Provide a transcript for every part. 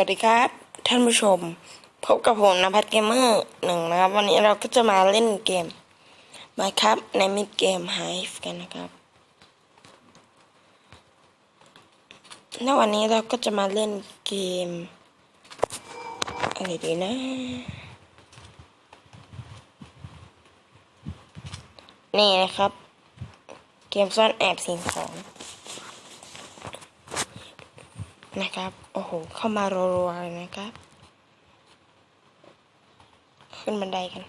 วัสดีครับ ท่านผู้ชม พบกับผมนภัทรเกมเมอร์หนึ่งนะครับ วันนี้เราก็จะมาเล่นเกมมาครับในมิดเกมไฮฟ์กันนะครับในวันนี้เราก็จะมาเล่นเกม อะไรดีนะ นี่นะครับ เกมซ่อนแอบสิ่งของ นะครับ โอ้โห เข้ามารัวๆเลยนะครับ ขึ้นบันไดกัน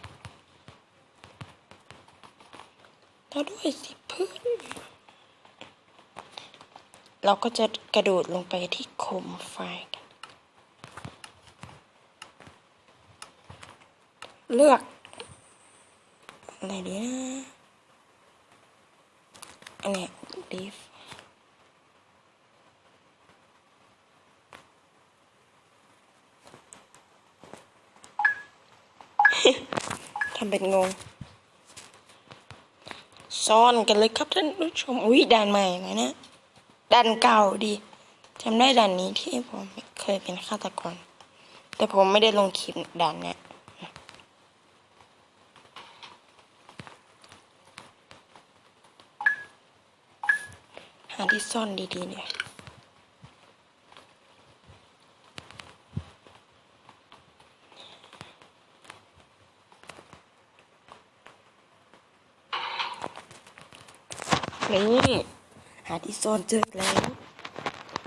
ต่อด้วยสิพื่อนเราก็จะกระโดดลงไปที่โคมไฟกัน เลือก อะไรดีนะอันนี้ยดีฟ ทำเป็นงง ซ่อนกันเลยครับท่านผู้ชม อุ้ยด่านใหม่นะเนี่ยด่านเก่าดีจำได้ด่านนี้ที่ผมเคยเป็นฆาตกร แต่ผมไม่ได้ลงคลิปด่านเนี้ยหาที่ซ่อนดีๆเนี่ย นี่หาที่ซ่อนเจอแล้ว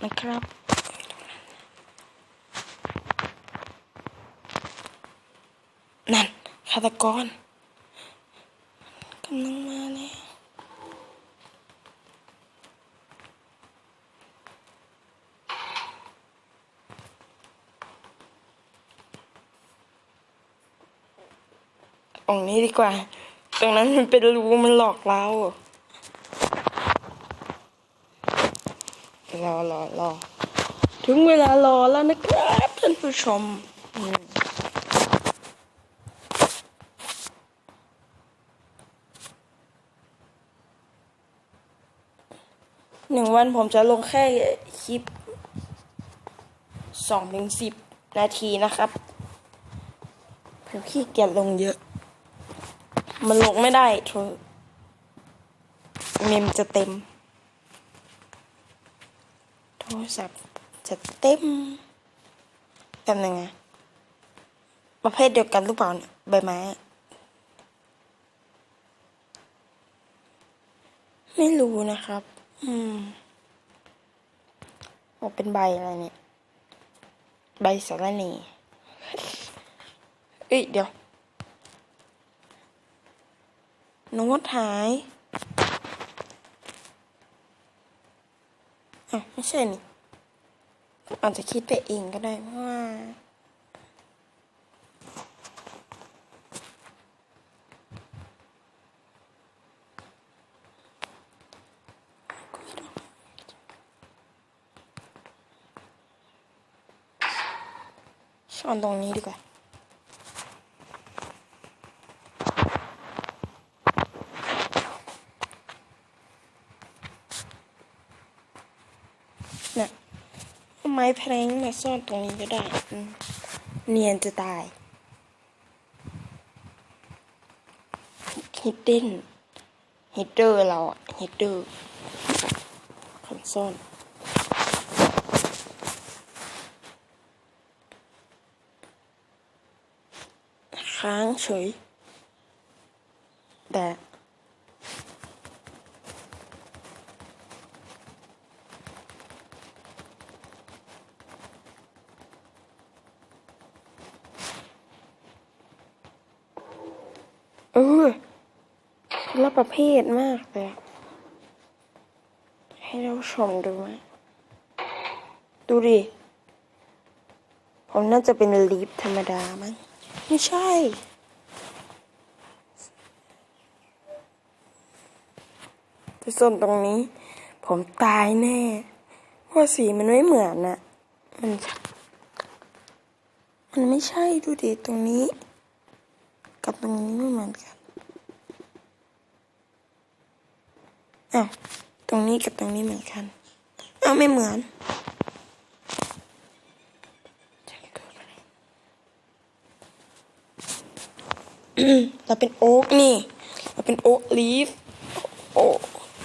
นะครับนั่นฆาตกรกำลังมาแล้วตรงนี้ดีกว่า ตรงนั้นมันเป็นรูมันหลอกเรา รอรอรอถึงเวลารอแล้วนะครับท่านผู้ชมหนึ่งวันผมจะลงแค่คลิปสองถึงสิบนาทีนะครับผมขี้เกียจลงเยอะ มันลงไม่ได้โทรเมมจะเต็ม รศัพท์จะเต็มแบบนึงอะประเภทเดียวกันหรือเปล่าเนี่ยใบไม้ ไม่รู้นะครับ อืมว่าเป็นใบอะไรเนี่ย ใบสารเนเอ้ยเดี๋ยวโน้ตหาย อะไม่ใช่นี่อาจจะคิดไปเองก็ได้เพราะว่าซ่อนตรงนี้ดีกว่า เนี่ยเอา ไม้แพลงมาซ่อนตรงนี้ก็ได้เนียนจะตาย ฮิดเด้นฮิดเดอร์เราอะฮิดเดอร์ของซ่อนค้างเฉยแต่ เออละประเภทมากเลย ให้เราชมดูไหมดูดิ ผมน่าจะเป็นลิฟธรรมดามั้ง ไม่ใช่ไปส่วนตรงนี้ ผมตายแน่เพราะสีมันไม่เหมือนน่ะ มัน มันไม่ใช่ดูดิตรงนี้ กับตรงนี้ไม่เหมือนกันอ้าวตรงนี้กับตรงนี้เหมือนกันอ้าวไม่เหมือนเราเป็นโอ๊กนี่ เราเป็นโอ๊กลีฟโอ๊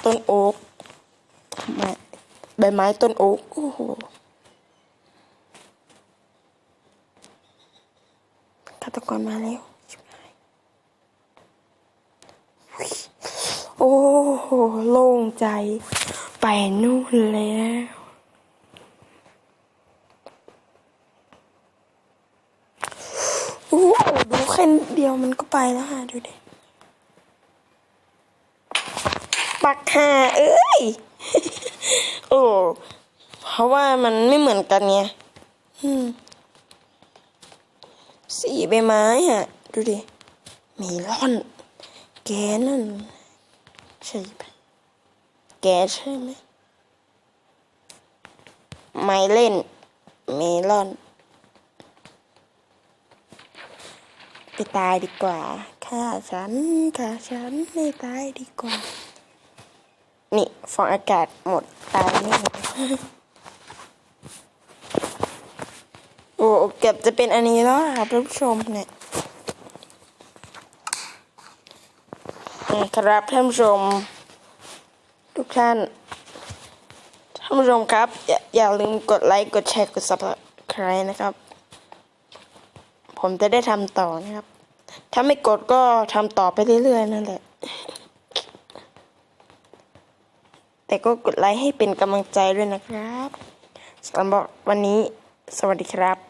ต้นโอ๊กใบไม้ต้นโอ๊กโอ้โหฆาตกรมาแล้ว โหโล่งใจ ไปนู่นแล้วโอ้โหดูแค่นิดเดียวมันก็ไปแล้วฮะดูดิปักห่าเอ้ย โอ้เพราะว่ามันไม่เหมือนกันไงอืมสีใบไม้อะดูดิ มีร่อน แกนั่น ใช่ปะแกใช่ไหมไม่เล่น เมลอน ไปตายดีกว่าฆ่าฉันฆ่าฉันไม่ตายดีกว่า นี่ฟองอากาศหมดตายแน่โอ้เกือบจะเป็นอันนี้แล้วค่ะท่านผู้ชมเนี่ยนะ ครับท่านผู้ชม ทุกท่านท่านผู้ชมครับ อย่าอย่าลืมกดไลค์กดแชร์กด subscribe นะครับ ผมจะได้ทำต่อนะครับ ถ้าไม่กดก็ทำต่อไปเรื่อยๆนั่นแหละ แต่ก็กดไลค์ให้เป็นกำลังใจด้วยนะครับสำหรับวันนี้สวัสดีครับ